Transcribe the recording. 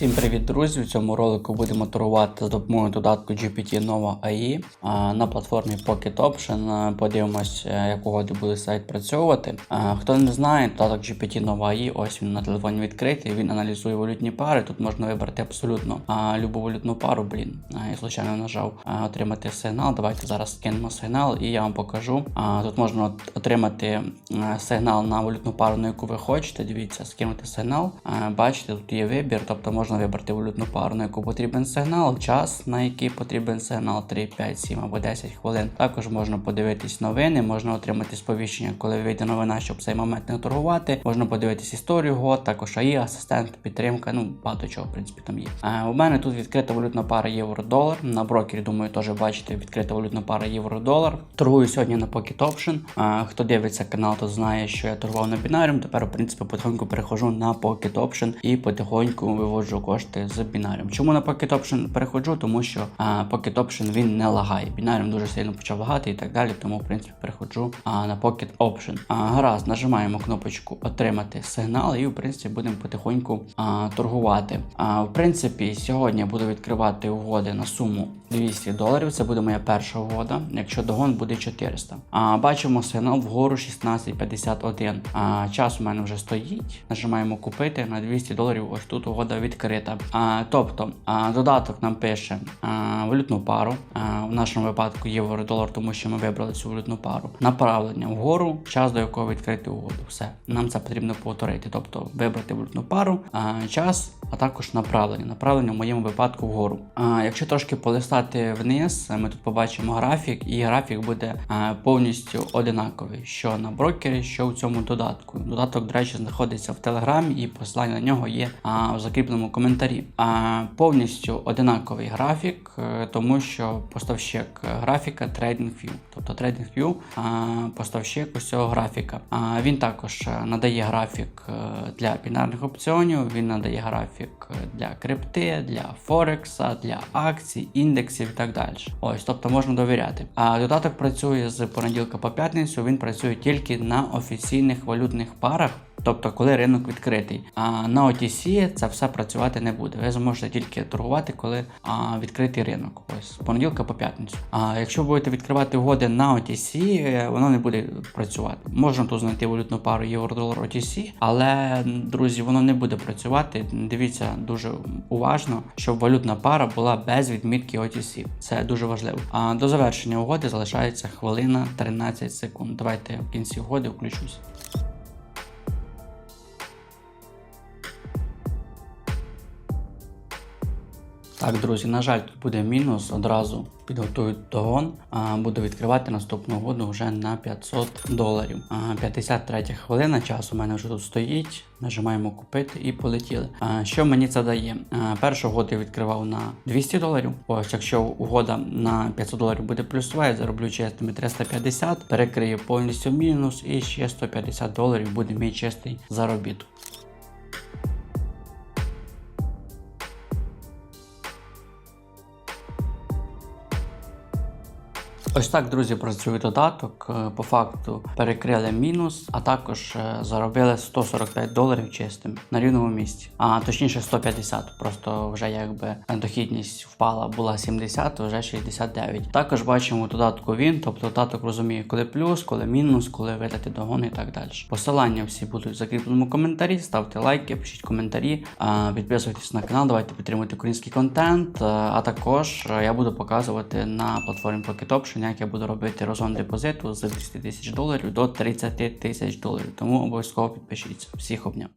Всім привіт, друзі! У цьому ролику будемо торгувати з допомогою додатку GPT Nova AI на платформі Pocket Option. Подивимось, е, як угоди буде сайт працьовувати. Хто не знає, додаток GPT Nova AI, ось він на телефоні відкритий. Він аналізує валютні пари. Тут можна вибрати абсолютно любу валютну пару. Блін, я случайно нажав отримати сигнал. Давайте зараз скинемо сигнал і я вам покажу. Тут можна отримати сигнал на валютну пару, на яку ви хочете. Дивіться, скинути сигнал. Бачите, тут є вибір, тобто можна вибрати валютну пару, на яку потрібен сигнал, час, на який потрібен сигнал 3, 5, 7 або 10 хвилин. Також можна подивитись новини, можна отримати сповіщення, коли вийде новина, щоб цей момент не торгувати. Можна подивитись історію год, також АІ, асистент, підтримка. Ну багато чого в принципі там є. А, у мене тут відкрита валютна пара євро-долар. На брокері, думаю, теж бачите, відкрита валютна пара євро-долар. Торгую сьогодні на Pocket Option. А, хто дивиться канал, то знає, що я торгував на бінаріум. Тепер, в принципі, потихоньку перехожу на Pocket Option і потихоньку виводжу кошти з бінаріум. Чому на Pocket Option переходжу? Тому що а, Pocket Option він не лагає. Бінаріум дуже сильно почав лагати і так далі. Тому, в принципі, переходжу а, на Pocket Option. А, гаразд, нажимаємо кнопочку Отримати сигнал, і в принципі будемо потихоньку а, торгувати. А, в принципі, сьогодні я буду відкривати угоди на суму 200 доларів. Це буде моя перша угода. Якщо догон буде 400. А, бачимо сигнал вгору 16.51. А, час у мене вже стоїть. Нажимаємо купити на 200 доларів. Ось тут угода відкрита. А, тобто а, додаток нам пише а, валютну пару. А, в нашому випадку євро-долар, тому що ми вибрали цю валютну пару. Направлення вгору, час до якого відкрити угоду. Все. Нам це потрібно повторити. Тобто вибрати валютну пару, а, час, а також направлення. Направлення в моєму випадку вгору. А, якщо трошки полистати вниз, ми тут побачимо графік, і графік буде а, повністю одинаковий, що на брокері, що в цьому додатку. Додаток, до речі, знаходиться в телеграмі, і посилання на нього є а, в закріпленому коментарі. А, повністю одинаковий графік, е, тому що поставщик графіка TradingView. Тобто TradingView поставщик ось цього графіка. А, він також е, надає графік е, для бінарних опціонів, він надає графік для крипти, для Форекса, для акцій, індексів і так далі. Ось, тобто можна довіряти. А додаток працює з понеділка по п'ятницю, він працює тільки на офіційних валютних парах. Тобто, коли ринок відкритий. А на OTC це все працювати не буде. Ви зможете тільки торгувати, коли а, відкритий ринок. Ось з понеділка по п'ятницю. А якщо будете відкривати угоди на OTC, воно не буде працювати. Можна тут знайти валютну пару євро-долар OTC, але друзі, воно не буде працювати. Дивіться дуже уважно, щоб валютна пара була без відмітки OTC. Це дуже важливо. А до завершення угоди залишається хвилина 13 секунд. Давайте в кінці угоди включусь. Так, друзі, на жаль, тут буде мінус. Одразу підготую догон. А, буду відкривати наступну угоду вже на 500 доларів. А, 53 хвилина часу у мене вже тут стоїть. Нажимаємо купити і полетіли. Що мені це дає? Першу угоду я відкривав на 200 доларів. Ось, якщо угода на 500 доларів буде плюсова, я зароблю чистими 350, перекрию повністю мінус і ще 150 доларів буде мій чистий заробіток. Ось так, друзі, працює додаток. Е, По факту перекрили мінус, а також е, заробили 145 доларів чистим на рівному місці. А точніше 150. Просто вже якби дохідність впала, була 70, вже 69. Також бачимо додатку він, тобто додаток розуміє, коли плюс, коли мінус, коли видати догон і так далі. Посилання всі будуть в закріпленому коментарі. Ставте лайки, пишіть коментарі, підписуйтесь на канал, давайте підтримуйте український контент. А а також е, я буду показувати на платформі Pocket Option, як я буду робити розгон депозиту з 10 тисяч доларів до 30 тисяч доларів. Тому обов'язково підпишіться. Всіх обняв.